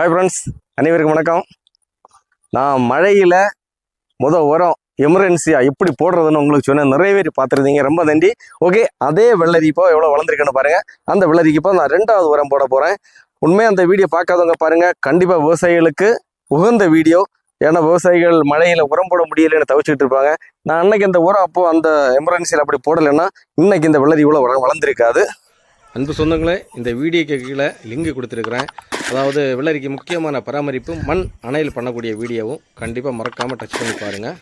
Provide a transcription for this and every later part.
Hi friends அனைவருக்கும் வணக்கம். நான் மழையில் முத உரம் எமர்ஜென்சியாக எப்படி போடுறதுன்னு உங்களுக்கு சொன்னேன் நிறைய பேர் பார்த்துருந்தீங்க. ரொம்ப நன்றி. ஓகே அதே வெள்ளரி இப்போ எவ்வளோ வளர்ந்துருக்குன்னு பாருங்கள் அந்த வெள்ளரிக்கு இப்போ நான் ரெண்டாவது உரம் போட போகிறேன் உண்மையாக அந்த வீடியோ பார்க்காதவங்க பாருங்கள் கண்டிப்பாக விவசாயிகளுக்கு உகந்த வீடியோ. ஏன்னா விவசாயிகள் மழையில் உரம் போட முடியலன்னு தவிச்சிட்டு இருப்பாங்க. நான் அன்னைக்கு அந்த உரம் அப்போது அந்த எமர்ஜென்சியில் அப்படி போடலைன்னா இன்னைக்கு இந்த வெள்ளரி இவ்வளோ வள- வளர்ந்துருக்காது. அன்பு சொந்தங்களே இந்த வீடியோக்கு கீழே லிங்க் கொடுத்துருக்குறேன். அதாவது வெள்ளரிக்கு முக்கியமான பராமரிப்பு மண் அணையில் பண்ணக்கூடிய வீடியோவும் கண்டிப்பாக மறக்காமல் டச் பண்ணி பாருங்கள்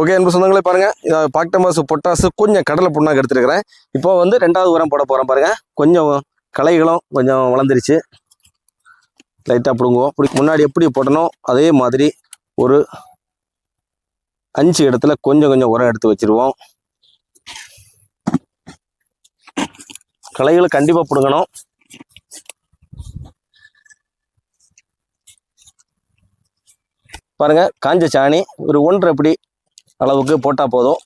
ஓகே அன்பு சொந்தங்களே பாருங்கள் இதை பாக்டமாசு பொட்டாசு கொஞ்சம் கடலை புண்ணாக எடுத்துருக்கிறேன். இப்போ வந்து ரெண்டாவது உரம் போட போகிறேன் பாருங்கள் கொஞ்சம் களைகளும் கொஞ்சம் வளர்ந்துருச்சு. லைட்டாக பிடுங்குவோம். இப்படி முன்னாடி எப்படி போடணும் அதே மாதிரி ஒரு அஞ்சு இடத்துல கொஞ்சம் கொஞ்சம் உரம் எடுத்து வச்சிருவோம். களைகளை கண்டிப்பாக பிடுங்கணும். பாருங்கள் காஞ்ச சாணி ஒரு ஒன்றரை அப்படி அளவுக்கு போட்டால் போதும்.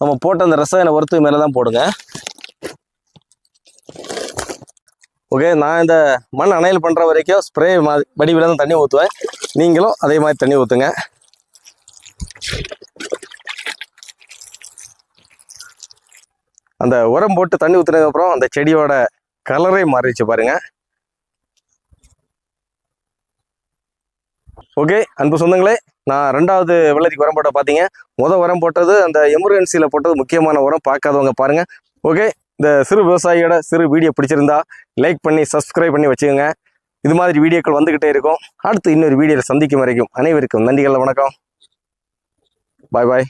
நம்ம போட்ட அந்த ரசாயன உரத்துக்கு மேலே தான் போடுங்க. ஓகே நான் இந்த மண் அணையல் பண்ணுற வரைக்கும் ஸ்ப்ரே மாதிரி வடிவில் தான் தண்ணி ஊற்றுவேன் நீங்களும் அதே மாதிரி தண்ணி ஊற்றுங்க அந்த உரம் போட்டு தண்ணி ஊற்றுனதுக்கப்புறம் அந்த செடியோட கலரே மாறிடுச்சு பாருங்க. ஓகே அன்பு சொந்தங்களே நான் ரெண்டாவது வெள்ளரிக்கு உரம் போட்ட பார்த்தீங்க. மொதல் உரம் போட்டது அந்த எமர்ஜென்சியில் போட்டது முக்கியமான உரம் பார்க்காதவங்க பாருங்கள் ஓகே இந்த சிறு விவசாயியோட சிறு வீடியோ பிடிச்சிருந்தா லைக் பண்ணி சப்ஸ்கிரைப் பண்ணி வச்சுக்கோங்க. இது மாதிரி வீடியோக்கள் வந்துக்கிட்டே இருக்கும். அடுத்து இன்னொரு வீடியோவில் சந்திக்கும் வரைக்கும் அனைவருக்கும் நன்றிகள் வணக்கம். பாய் பாய்